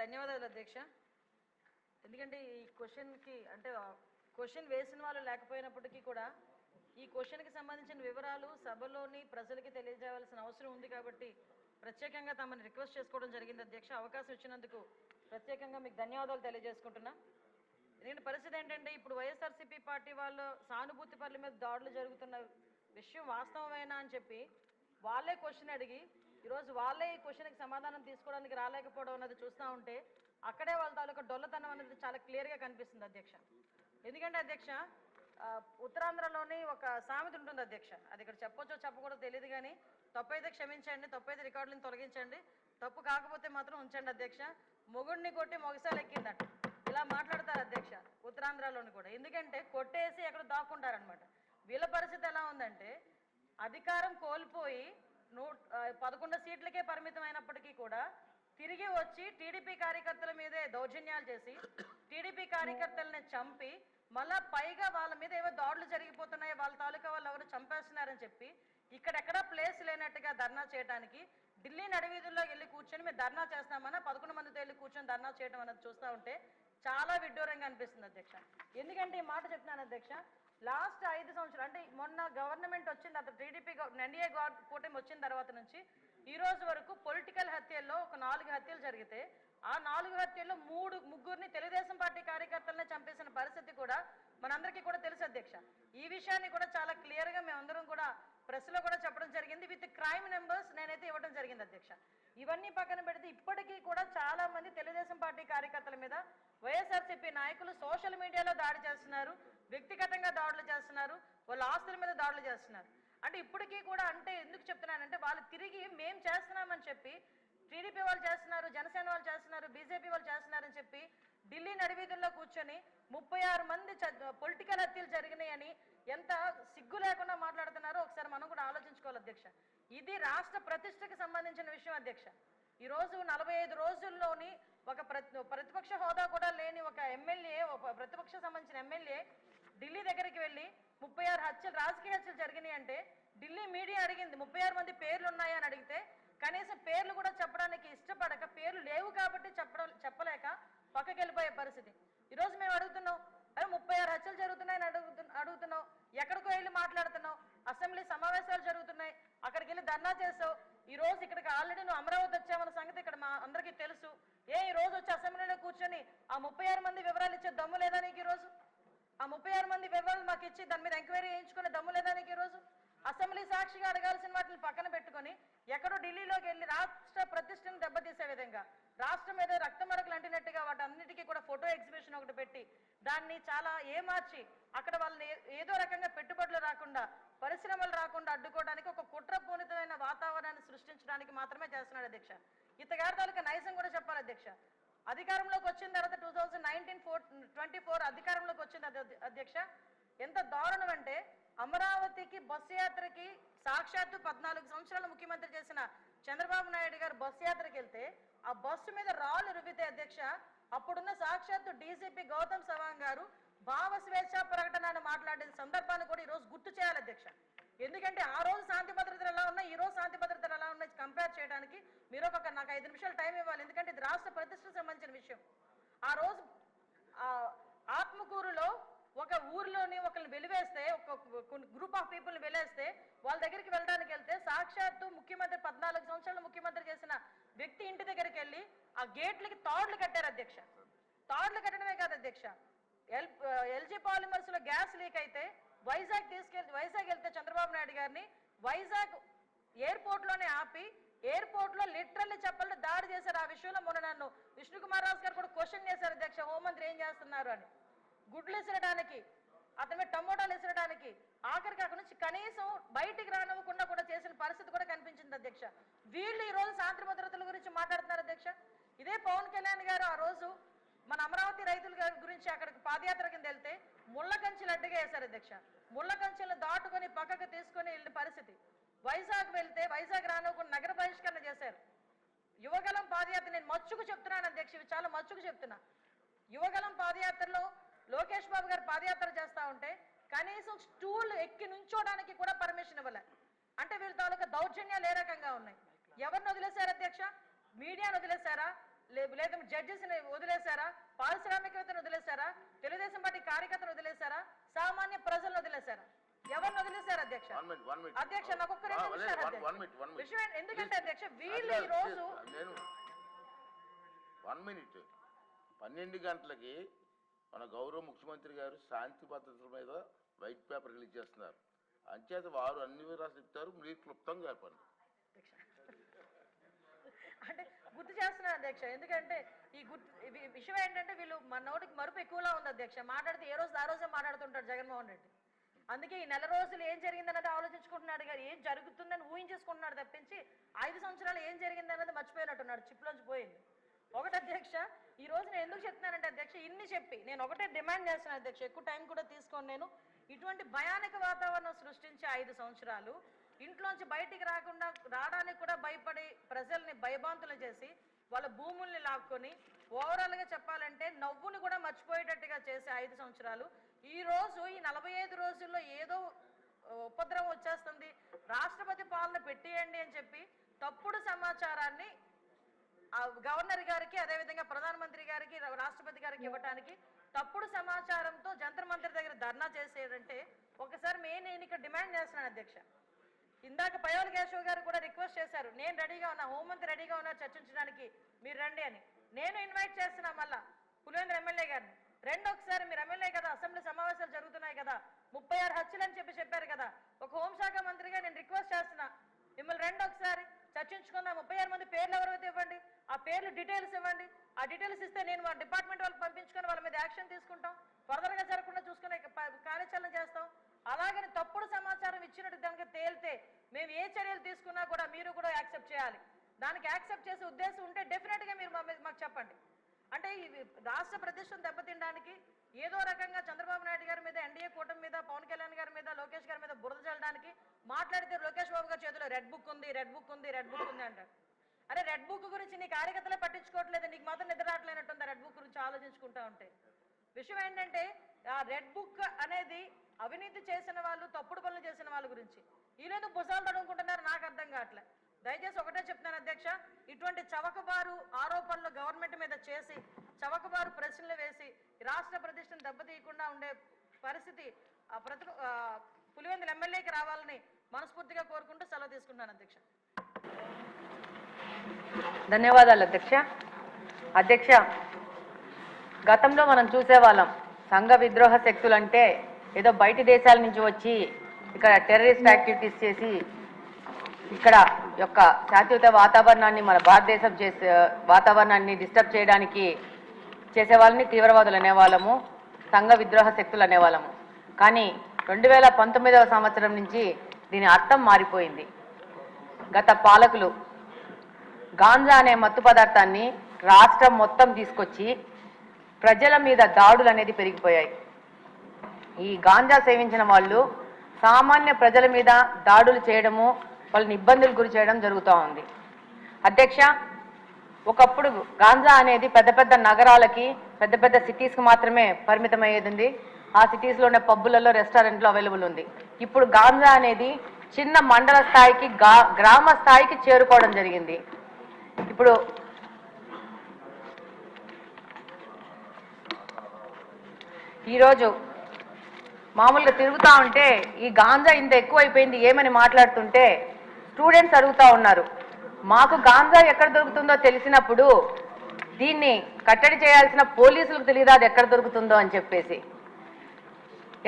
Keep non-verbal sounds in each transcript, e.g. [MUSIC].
ధన్యవాదాలు అధ్యక్ష. ఎందుకంటే ఈ క్వశ్చన్కి అంటే క్వశ్చన్ వేసిన వాళ్ళు లేకపోయినప్పటికీ కూడా ఈ క్వశ్చన్కి సంబంధించిన వివరాలు సభలోని ప్రజలకి తెలియజేయవలసిన అవసరం ఉంది కాబట్టి ప్రత్యేకంగా తమని రిక్వెస్ట్ చేసుకోవడం జరిగింది అధ్యక్ష. అవకాశం ఇచ్చినందుకు ప్రత్యేకంగా మీకు ధన్యవాదాలు తెలియజేసుకుంటున్నా. ఎందుకంటే పరిస్థితి ఏంటంటే ఇప్పుడు వైఎస్ఆర్సీపీ పార్టీ వాళ్ళు సానుభూతి పనుల మీద దాడులు జరుగుతున్న విషయం వాస్తవమేనా అని చెప్పి వాళ్ళే క్వశ్చన్ అడిగి ఈరోజు వాళ్ళే ఈ క్వశ్చన్కి సమాధానం తీసుకోవడానికి రాలేకపోవడం అన్నది చూస్తూ ఉంటే అక్కడే వాళ్ళ తాలూకా డొల్లతనం అనేది చాలా క్లియర్గా కనిపిస్తుంది అధ్యక్ష. ఎందుకంటే అధ్యక్ష ఉత్తరాంధ్రలోని ఒక సామెత ఉంటుంది అధ్యక్ష. అది ఇక్కడ చెప్పొచ్చో చెప్పకూడదు తెలియదు కానీ తప్పైతే క్షమించండి తప్పైతే రికార్డులను తొలగించండి తప్పు కాకపోతే మాత్రం ఉంచండి అధ్యక్ష. మొగుడిని కొట్టి మొగసాలు ఎక్కిందట. ఇలా మాట్లాడతారు అధ్యక్ష ఉత్తరాంధ్రలోని కూడా. ఎందుకంటే కొట్టేసి ఎక్కడ దాక్కుంటారనమాట వీళ్ళ పరిస్థితి ఎలా ఉందంటే అధికారం కోల్పోయి నూ పదకొండు సీట్లకే పరిమితం అయినప్పటికీ కూడా తిరిగి వచ్చి టీడీపీ కార్యకర్తల మీదే దౌర్జన్యాలు చేసి టీడీపీ కార్యకర్తలని చంపి మళ్ళా పైగా వాళ్ళ మీద ఏవో దాడులు జరిగిపోతున్నాయి వాళ్ళ తాలూకా వాళ్ళు ఎవరు చంపేస్తున్నారని చెప్పి ఇక్కడెక్కడ ప్లేస్ లేనట్టుగా ధర్నా చేయడానికి ఢిల్లీ నడివీధుల్లో వెళ్ళి కూర్చొని మేము ధర్నా చేస్తామన్నా పదకొండు మందితో వెళ్ళి కూర్చొని ధర్నా చేయడం అనేది చూస్తూ ఉంటే చాలా విడ్డూరంగా అనిపిస్తుంది అధ్యక్ష. ఎందుకంటే ఈ మాట చెప్తున్నాను అధ్యక్ష లాస్ట్ ఐదు సంవత్సరాలు అంటే మొన్న గవర్నమెంట్ వచ్చింది అతను టీడీపీ ఎన్డీఏ కూటమి వచ్చిన తర్వాత నుంచి ఈ రోజు వరకు పొలిటికల్ హత్యల్లో ఒక నాలుగు హత్యలు జరిగితే ఆ నాలుగు హత్యల్లో మూడు ముగ్గురిని తెలుగుదేశం పార్టీ కార్యకర్తలనే చంపేసిన పరిస్థితి కూడా మనందరికీ కూడా తెలుసు అధ్యక్ష. ఈ విషయాన్ని కూడా చాలా క్లియర్గా మేమందరం కూడా ప్రెస్లో కూడా చెప్పడం జరిగింది. విత్ క్రైమ్ నెంబర్స్ నేనైతే ఇవ్వడం జరిగింది అధ్యక్ష. ఇవన్నీ పక్కన పెడితే ఇప్పటికీ కూడా చాలా మంది తెలుగుదేశం పార్టీ కార్యకర్తల మీద వైఎస్ఆర్సీపీ నాయకులు సోషల్ మీడియాలో దాడి చేస్తున్నారు. వ్యక్తిగతంగా దాడులు చేస్తున్నారు వాళ్ళ ఆస్తుల మీద దాడులు చేస్తున్నారు. అంటే ఇప్పటికీ కూడా అంటే ఎందుకు చెప్తున్నానంటే వాళ్ళు తిరిగి మేం చేస్తున్నామని చెప్పి టీడీపీ వాళ్ళు చేస్తున్నారు జనసేన వాళ్ళు చేస్తున్నారు బీజేపీ వాళ్ళు చేస్తున్నారని చెప్పి ఢిల్లీ నడివీధుల్లో కూర్చొని ముప్పై ఆరు మంది పొలిటికల్ హత్యలు జరిగినాయని ఎంత సిగ్గు లేకుండా మాట్లాడుతున్నారో ఒకసారి మనం కూడా ఆలోచించుకోవాలి అధ్యక్ష. ఇది రాష్ట్ర ప్రతిష్టకి సంబంధించిన విషయం అధ్యక్ష. ఈ రోజు నలభై ఐదు రోజుల్లోని ఒక ప్రతి ప్రతిపక్ష హోదా కూడా లేని ఒక ఎమ్మెల్యే ఒక ప్రతిపక్ష సంబంధించిన ఎమ్మెల్యే ఢిల్లీ దగ్గరికి వెళ్ళి ముప్పై ఆరు హత్యలు రాజకీయ హత్యలు జరిగినాయి అంటే ఢిల్లీ మీడియా అడిగింది ముప్పై ఆరు మంది పేర్లు ఉన్నాయా అని అడిగితే కనీసం పేర్లు కూడా చెప్పడానికి ఇష్టపడక పేర్లు లేవు కాబట్టి చెప్పడం చెప్పలేక పక్కకి వెళ్ళిపోయే పరిస్థితి. ఈరోజు మేము అడుగుతున్నాం అరే ముప్పై ఆరు హత్యలు జరుగుతున్నాయని అడుగుతు అడుగుతున్నావు ఎక్కడికో వెళ్ళి మాట్లాడుతున్నావు అసెంబ్లీ సమావేశాలు జరుగుతున్నాయి అక్కడికి వెళ్ళి ధర్నా చేసావు ఈ రోజు ఇక్కడికి ఆల్రెడీ నువ్వు అమరావతి వచ్చావన్న సంగతి ఇక్కడ మా అందరికీ తెలుసు ఏ ఈ రోజు వచ్చి అసెంబ్లీలో కూర్చొని ఆ ముప్పై ఆరు మంది వివరాలు ఇచ్చే దమ్ము లేదా నీకు ఈ రోజు? ఆ ముప్పై ఆరు మంది వివరాలు మాకు ఇచ్చి దాని మీద ఎంక్వైరీ చేయించుకునే దమ్ము లేదా నీకు రోజు అసెంబ్లీ సాక్షిగా అడగాల్సిన వాటిని పక్కన పెట్టుకొని ఎక్కడో ఢిల్లీలోకి వెళ్ళి రాష్ట్ర ప్రతిష్టను దెబ్బతీసే విధంగా రాష్ట్రం మీద రక్తమరకలు అంటినట్టుగా వాటన్నిటికీ కూడా ఫోటో ఎగ్జిబిషన్ ఒకటి పెట్టి దాన్ని చాలా ఏమార్చి అక్కడ వాళ్ళని ఏదో రకంగా పెట్టుబడులు రాకుండా పరిశ్రమలు రాకుండా అడ్డుకోవడానికి ఒక కుట్రపూనితమైన వాతావరణాన్ని సృష్టించడానికి మాత్రమే చేస్తున్నాడు అధ్యక్ష. ఇతగారి తాలూకా నైజం కూడా చెప్పాలి అధ్యక్ష. అధికారంలోకి వచ్చిన తర్వాత two thousand nineteen four twenty four అధికారంలోకి వచ్చింది అధ్యక్ష. ఎంత దారుణం అంటే అమరావతికి బస్సు యాత్రకి సాక్షాత్తు పద్నాలుగు సంవత్సరాలు ముఖ్యమంత్రి చేసిన చంద్రబాబు నాయుడు గారు బస్సు యాత్రకి వెళ్తే ఆ బస్సు మీద రాళ్ళు రువితే అధ్యక్ష అప్పుడున్న సాక్షాత్తు డీజీపీ గౌతమ్ సవాంగ్ గారు భావ స్వేచ్ఛ ప్రకటన అని మాట్లాడిన సందర్భాన్ని కూడా ఈ రోజు గుర్తు చేయాలి అధ్యక్ష. ఎందుకంటే ఆ రోజు శాంతి భద్రతలు ఎలా ఉన్నాయి ఈ రోజు శాంతి భద్రతలు ఎలా ఉన్నాయి కంపేర్ చేయడానికి మీరు ఒక నాకు ఐదు నిమిషాలు టైం ఇవ్వాలి. ఎందుకంటే ఇది రాష్ట్ర ప్రతిష్టకు సంబంధించిన విషయం. ఆ రోజు ఆత్మకూరులో ఒక ఊరిలోని ఒకరిని వెలివేస్తే ఒక గ్రూప్ ఆఫ్ పీపుల్ వెలేస్తే వాళ్ళ దగ్గరికి వెళ్ళడానికి వెళ్తే సాక్షాత్తు ముఖ్యమంత్రి పద్నాలుగు సంవత్సరాలు ముఖ్యమంత్రి చేసిన వ్యక్తి ఇంటి దగ్గరికి వెళ్ళి ఆ గేట్లకి తాడులు కట్టారు అధ్యక్ష. తాడులు కట్టడమే కాదు అధ్యక్ష. ఎల్ ఎల్జీ పాలిమర్స్లో గ్యాస్ లీక్ అయితే వైజాగ్ తీసుకెళ్తే వైజాగ్ వెళ్తే చంద్రబాబు నాయుడు గారిని వైజాగ్ ఎయిర్పోర్ట్లోనే ఆపి ఎయిర్పోర్ట్లో లిటరల్లీ చెప్పలు దాడి చేశారు. ఆ విషయంలో మొన్న నన్ను విష్ణుకుమార్ రాజు గారు కూడా క్వశ్చన్ చేశారు. అధ్యక్ష హోంమంత్రి ఏం చేస్తున్నారు అని. గుడ్లు విసరడానికి అతని మీద టమోటాలు విసరడానికి ఆఖరికి అక్కడి నుంచి కనీసం బయటికి రానివ్వకుండా కూడా చేసిన పరిస్థితి కూడా కనిపించింది అధ్యక్ష. వీళ్ళు ఈ రోజు శాంతి భద్రతల గురించి మాట్లాడుతున్నారు అధ్యక్ష. ఇదే పవన్ కళ్యాణ్ గారు ఆ రోజు మన అమరావతి రైతుల గురించి అక్కడికి పాదయాత్ర కింద వెళ్తే ముళ్ళ కంచెలు అడ్డుగా వేశారు అధ్యక్ష. ముళ్ళ కంచెలు దాటుకొని పక్కకు తీసుకొని వెళ్ళిన పరిస్థితి. వైజాగ్ వెళ్తే వైజాగ్ రానివ్వకుండా నగర బహిష్కరణ చేశారు. యువగలం పాదయాత్ర నేను మచ్చుకు చెప్తున్నాను అధ్యక్ష ఇవి చాలా మచ్చుకు చెప్తున్నా. యువగలం పాదయాత్రలో లోకేష్ బాబు గారు పాదయాత్ర చేస్తా ఉంటే కనీసం స్టూల్ ఎక్కి నుంచోడానికి కూడా పర్మిషన్ ఇవ్వలే. అంటే వీళ్ళ తాలూకా దౌర్జన్యాలు ఏ రకంగా ఉన్నాయి? ఎవరిని వదిలేశారు అధ్యక్ష? మీడియాను వదిలేశారా? లేదు జడ్జెస్ని వదిలేశారా? పారిశ్రామికవేత్తను వదిలేశారా? తెలుగుదేశం పార్టీ కార్యకర్తను వదిలేశారా? సామాన్య ప్రజలను వదిలేశారా? ఎవరిని వదిలేశారు అధ్యక్ష? అధ్యక్ష నాకు ఒక్క రెండు నిమిషాలు మినిట్ విషయం ఎందుకంటే అధ్యక్ష వీళ్ళు ఈ రోజు నేను వన్ మినిట్ పన్నెండు గంటలకి మన గౌరవ ముఖ్యమంత్రి గారు శాంతి భద్రతల మీద వైట్ పేపర్ రిలీజ్ చేస్తున్నారు. అంచేత వారు అన్ని వివరాలు చెప్తారు మీరు క్లుప్తంగా చెప్పండి. అంటే గుర్తు చేస్తున్నాను అధ్యక్ష. ఎందుకంటే ఈ గుర్తు విషయం ఏంటంటే వీళ్ళు మన నోటికి మరుపు ఎక్కువలా ఉంది అధ్యక్ష. మాట్లాడితే ఏ రోజు ఆ రోజే మాట్లాడుతుంటాడు జగన్మోహన్ రెడ్డి. అందుకే ఈ నెల రోజులు ఏం జరిగిందన్నది ఆలోచించుకుంటున్నాడు గారు. ఏం జరుగుతుందని ఊహించేసుకుంటున్నాడు తప్పించి ఐదు సంవత్సరాలు ఏం జరిగిందన్నది మర్చిపోయినట్టున్నాడు. చిప్లోంచి పోయింది ఒకటి అధ్యక్ష ఈ రోజు నేను ఎందుకు చెప్తున్నానంటే అధ్యక్ష ఇన్ని చెప్పి నేను ఒకటే డిమాండ్ చేస్తున్నాను అధ్యక్ష. ఎక్కువ టైం కూడా తీసుకోను నేను. ఇటువంటి భయానక వాతావరణం సృష్టించే ఐదు సంవత్సరాలు ఇంట్లోంచి బయటికి రాకుండా రావడానికి కూడా భయపడి ప్రజల్ని భయభాంతులు చేసి వాళ్ళ భూముల్ని లాక్కొని ఓవరాల్గా చెప్పాలంటే నవ్వుని కూడా మర్చిపోయేటట్టుగా చేసే ఐదు సంవత్సరాలు. ఈ రోజు ఈ నలభై ఐదు రోజుల్లో ఏదో ఉపద్రవం వచ్చేస్తుంది. రాష్ట్రపతి పాలన పెట్టేయండి అని చెప్పి తప్పుడు సమాచారాన్ని గవర్నర్ గారికి అదేవిధంగా ప్రధానమంత్రి గారికి రా- రాష్ట్రపతి గారికి ఇవ్వడానికి తప్పుడు సమాచారంతో జంతర్ మంత్రి దగ్గర ధర్నా చేసేటంటే ఒకసారి మెయిన్ నేను ఇక్కడ డిమాండ్ చేస్తున్నాను అధ్యక్ష. ఇందాక పయోల కేశవ్ గారు కూడా రిక్వెస్ట్ చేశారు నేను రెడీగా ఉన్నా హోంమంత్రి రెడీగా ఉన్నా చర్చించడానికి మీరు రండి అని. నేను ఇన్వైట్ చేస్తున్నా మళ్ళా పులేంద్ర ఎమ్మెల్యే గారిని. రెండు ఒకసారి మీరు ఎమ్మెల్యే కదా అసెంబ్లీ సమావేశాలు జరుగుతున్నాయి కదా ముప్పై ఆరు హత్యలు అని చెప్పి చెప్పారు కదా ఒక హోంశాఖ మంత్రిగా నేను రిక్వెస్ట్ చేస్తున్నా. మిమ్మల్ని రెండు ఒకసారి చర్చించుకుందాం. ముప్పై ఆరు మంది పేర్లు ఎవరైతే ఇవ్వండి ఆ పేర్లు డీటెయిల్స్ ఇవ్వండి. ఆ డీటెయిల్స్ ఇస్తే నేను మా డిపార్ట్మెంట్ వాళ్ళకి పంపించుకొని వాళ్ళ మీద యాక్షన్ తీసుకుంటాం. త్వరగా జరగకుండా చూసుకునే కార్యాచరణ చేస్తాం. అలాగని తప్పుడు సమాచారం ఇచ్చినట్టు దానికి తేలితే మేము ఏ చర్యలు తీసుకున్నా కూడా మీరు కూడా యాక్సెప్ట్ చేయాలి. దానికి యాక్సెప్ట్ చేసే ఉద్దేశం ఉంటే డెఫినెట్గా మీరు మాకు చెప్పండి. అంటే ఇవి రాష్ట్ర ప్రతిష్టను దెబ్బతినడానికి ఏదో రకంగా చంద్రబాబు నాయుడు గారి మీద ఎన్డీఏ కూటమి మీద పవన్ కళ్యాణ్ గారి మీద లోకేష్ గారి మీద బురద చల్లడానికి మాట్లాడితే లోకేష్ బాబు గారి చేతిలో రెడ్ బుక్ ఉంది రెడ్ బుక్ ఉంది రెడ్ బుక్ ఉంది అంటారు. అరే రెడ్ బుక్ గురించి నీ కార్యకర్తలే పట్టించుకోవట్లేదు నీకు మాత్రం నిద్ర రావట్లేనట్టుంది రెడ్ బుక్ గురించి ఆలోచించుకుంటా ఉంటే. విషయం ఏంటంటే ఆ రెడ్ బుక్ అనేది అవినీతి చేసిన వాళ్ళు తప్పుడు పనులు చేసిన వాళ్ళ గురించి. వీళ్ళేదో భుజాలు తడుముకుంటున్నారు నాకు అర్థం కావట్లే. దయచేసి ఒకటే చెప్తున్నాను అధ్యక్ష ఇటువంటి చవకబారు ఆరోపణలు గవర్నమెంట్ మీద చేసి చవకబారు ప్రశ్నలు వేసి రాష్ట్ర ప్రతిష్టను దెబ్బతీయకుండా ఉండే పరిస్థితి ఆ ప్రతి పులివెందుల ఎమ్మెల్యేకి రావాలని మనస్ఫూర్తిగా కోరుకుంటూ సెలవు తీసుకుంటున్నాను అధ్యక్ష. ధన్యవాదాలు అధ్యక్ష. అధ్యక్ష గతంలో మనం చూసేవాళ్ళం. సంఘ విద్రోహ శక్తులు అంటే ఏదో బయటి దేశాల నుంచి వచ్చి ఇక్కడ టెర్రరిస్ట్ యాక్టివిటీస్ చేసి ఇక్కడ యొక్క శాంతియుత వాతావరణాన్ని మన భారతదేశం చేసే వాతావరణాన్ని డిస్టర్బ్ చేయడానికి చేసే వాళ్ళని తీవ్రవాదులు అనేవాళ్ళము సంఘ విద్రోహ శక్తులు అనేవాళ్ళము. కానీ రెండు వేల పంతొమ్మిదవ సంవత్సరం నుంచి దీని అర్థం మారిపోయింది. గత పాలకులు గాంజా అనే మత్తు పదార్థాన్ని రాష్ట్రం మొత్తం తీసుకొచ్చి ప్రజల మీద దాడులు అనేది పెరిగిపోయాయి. ఈ గాంజా సేవించిన వాళ్ళు సామాన్య ప్రజల మీద దాడులు చేయడము వాళ్ళని ఇబ్బందులు గురి చేయడం జరుగుతూ ఉంది. అధ్యక్ష ఒకప్పుడు గాంజా అనేది పెద్ద పెద్ద నగరాలకి పెద్ద పెద్ద సిటీస్కి మాత్రమే పరిమితం అయ్యేది ఉంది ఆ సిటీస్లో ఉన్న పబ్బులలో రెస్టారెంట్లో అవైలబుల్ ఉంది. ఇప్పుడు గాంజా అనేది చిన్న మండల స్థాయికి గా గ్రామ స్థాయికి చేరుకోవడం జరిగింది. ఇప్పుడు ఈరోజు మామూలుగా తిరుగుతూ ఉంటే ఈ గాంజా ఇంత ఎక్కువైపోయింది ఏమని మాట్లాడుతుంటే స్టూడెంట్స్ అడుగుతా ఉన్నారు. మాకు గాంజా ఎక్కడ దొరుకుతుందో తెలిసినప్పుడు దీన్ని కట్టడి చేయాల్సిన పోలీసులకు తెలియదు అది ఎక్కడ దొరుకుతుందో అని చెప్పేసి.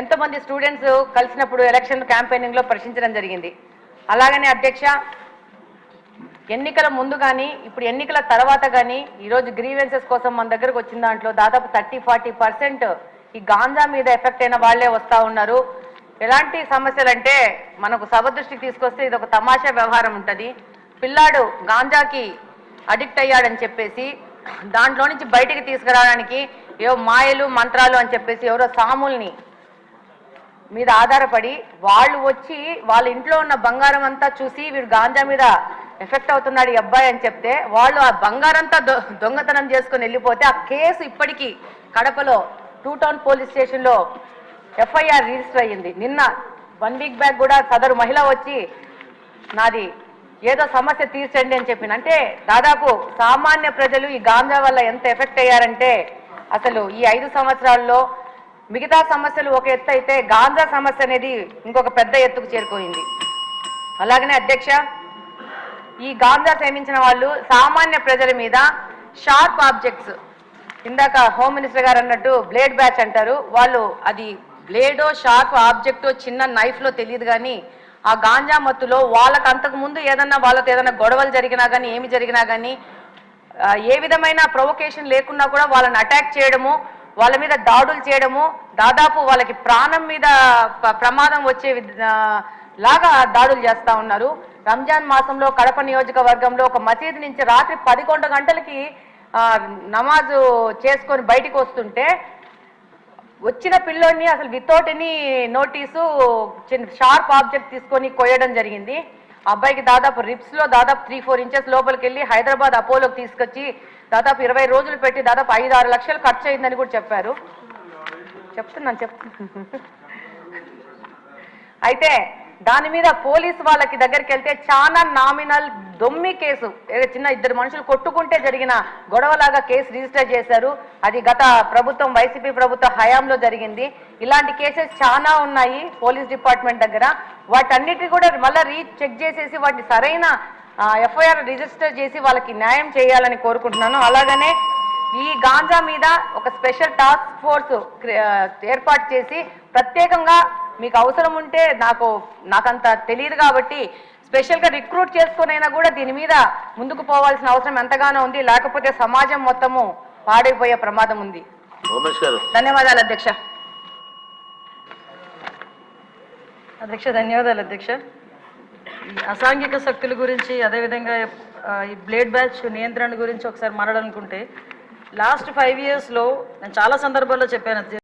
ఎంతోమంది స్టూడెంట్స్ కలిసినప్పుడు ఎలక్షన్ క్యాంపెయినింగ్లో ప్రశ్నించడం జరిగింది. అలాగనే అధ్యక్ష ఎన్నికల ముందు కానీ ఇప్పుడు ఎన్నికల తర్వాత కానీ ఈరోజు గ్రీవెన్సెస్ కోసం మన దగ్గరకు వచ్చిన దాంట్లో దాదాపు థర్టీ ఫార్టీ పర్సెంట్ ఈ గాంజా మీద ఎఫెక్ట్ అయిన వాళ్ళే వస్తూ ఉన్నారు. ఎలాంటి సమస్యలు అంటే మనకు సభ దృష్టికి తీసుకొస్తే ఇది ఒక తమాషా వ్యవహారం ఉంటుంది. పిల్లాడు గాంజాకి అడిక్ట్ అయ్యాడని చెప్పేసి దాంట్లో నుంచి బయటికి తీసుకురావడానికి ఏవో మాయలు మంత్రాలు అని చెప్పేసి ఎవరో సాముల్ని మీద ఆధారపడి వాళ్ళు వచ్చి వాళ్ళ ఇంట్లో ఉన్న బంగారం అంతా చూసి వీడు గాంజా మీద ఎఫెక్ట్ అవుతున్నాడు ఈ అబ్బాయి అని చెప్తే వాళ్ళు ఆ బంగారంతా దొ దొంగతనం చేసుకుని వెళ్ళిపోతే ఆ కేసు ఇప్పటికీ కడపలో టూ టౌన్ పోలీస్ స్టేషన్లో ఎఫ్ఐఆర్ రిజిస్టర్ అయ్యింది. నిన్న వన్ వీక్ బ్యాక్ కూడా సదరు మహిళ వచ్చి నాది ఏదో సమస్య తీర్చండి అని చెప్పింది అంటే దాదాపు సామాన్య ప్రజలు ఈ గాంజా వల్ల ఎంత ఎఫెక్ట్ అయ్యారంటే అసలు ఈ ఐదు సంవత్సరాల్లో మిగతా సమస్యలు ఒక ఎత్తు అయితే గాంజా సమస్య అనేది ఇంకొక పెద్ద ఎత్తుకు చేరుకోయింది. అలాగనే అధ్యక్ష ఈ గాంజా సేవించిన వాళ్ళు సామాన్య ప్రజల మీద షార్ప్ ఆబ్జెక్ట్స్ ఇందాక హోమ్ మినిస్టర్ గారు అన్నట్టు బ్లేడ్ బ్యాచ్ అంటారు. వాళ్ళు అది బ్లేడో షార్ప్ ఆబ్జెక్టో చిన్న నైఫ్లో తెలియదు కానీ ఆ గాంజా మత్తులో వాళ్ళకు అంతకు ముందు ఏదన్నా వాళ్ళతో ఏదైనా గొడవలు జరిగినా కానీ ఏమి జరిగినా కానీ ఏ విధమైన ప్రొవొకేషన్ లేకున్నా కూడా వాళ్ళని అటాక్ చేయడము వాళ్ళ మీద దాడులు చేయడము దాదాపు వాళ్ళకి ప్రాణం మీద ప్రమాదం వచ్చే లాగా దాడులు చేస్తూ ఉన్నారు. రంజాన్ మాసంలో కడప నియోజకవర్గంలో ఒక మసీదు నుంచి రాత్రి పదకొండు గంటలకి నమాజు చేసుకొని బయటికి వస్తుంటే వచ్చిన పిల్లోడిని అసలు వితౌట్ ఎనీ నోటీసు చిన్న షార్ప్ ఆబ్జెక్ట్ తీసుకొని కొయ్యడం జరిగింది. ఆ అబ్బాయికి దాదాపు రిప్స్లో దాదాపు త్రీ ఫోర్ ఇంచెస్ లోపలికి వెళ్ళి హైదరాబాద్ అపోలోకి తీసుకొచ్చి దాదాపు ఇరవై రోజులు పెట్టి దాదాపు ఐదు ఆరు లక్షలు ఖర్చు అయిందని కూడా చెప్పారు. చెప్తున్నాను చెప్తున్నాను [LAUGHS] అయితే దాని మీద పోలీస్ వాళ్ళకి దగ్గరికి వెళ్తే చాలా నామినల్ దొమ్మి కేసు. ఏదో చిన్న ఇద్దరు మనుషులు కొట్టుకుంటే జరిగిన గొడవలాగా కేసు రిజిస్టర్ చేశారు. అది గత ప్రభుత్వం వైసీపీ ప్రభుత్వ హయాంలో జరిగింది. ఇలాంటి కేసెస్ చాలా ఉన్నాయి పోలీస్ డిపార్ట్మెంట్ దగ్గర. వాటన్నిటి కూడా మళ్ళీ రీ చెక్ చేసేసి వాటిని సరైన ఎఫ్ఐఆర్ రిజిస్టర్ చేసి వాళ్ళకి న్యాయం చేయాలని కోరుకుంటున్నాను. అలాగనే ఈ గాంజా మీద ఒక స్పెషల్ టాస్క్ ఫోర్స్ ఏర్పాటు చేసి ప్రత్యేకంగా మీకు అవసరం ఉంటే నాకు నాకంత తెలియదు కాబట్టి స్పెషల్గా రిక్రూట్ చేసుకునైనా కూడా దీని మీద ముందుకు పోవాల్సిన అవసరం ఎంతగానో ఉంది. లేకపోతే సమాజం మొత్తము పాడైపోయే ప్రమాదం ఉంది. ధన్యవాదాలు అధ్యక్ష. అధ్యక్ష ధన్యవాదాలు అధ్యక్ష. ఈ అసాంఘిక శక్తుల గురించి అదేవిధంగా ఈ బ్లేడ్ బ్యాచ్ నియంత్రణ గురించి ఒకసారి మాట్లాడాలనుకుంటే లాస్ట్ ఫైవ్ ఇయర్స్లో నేను చాలా సందర్భాల్లో చెప్పాను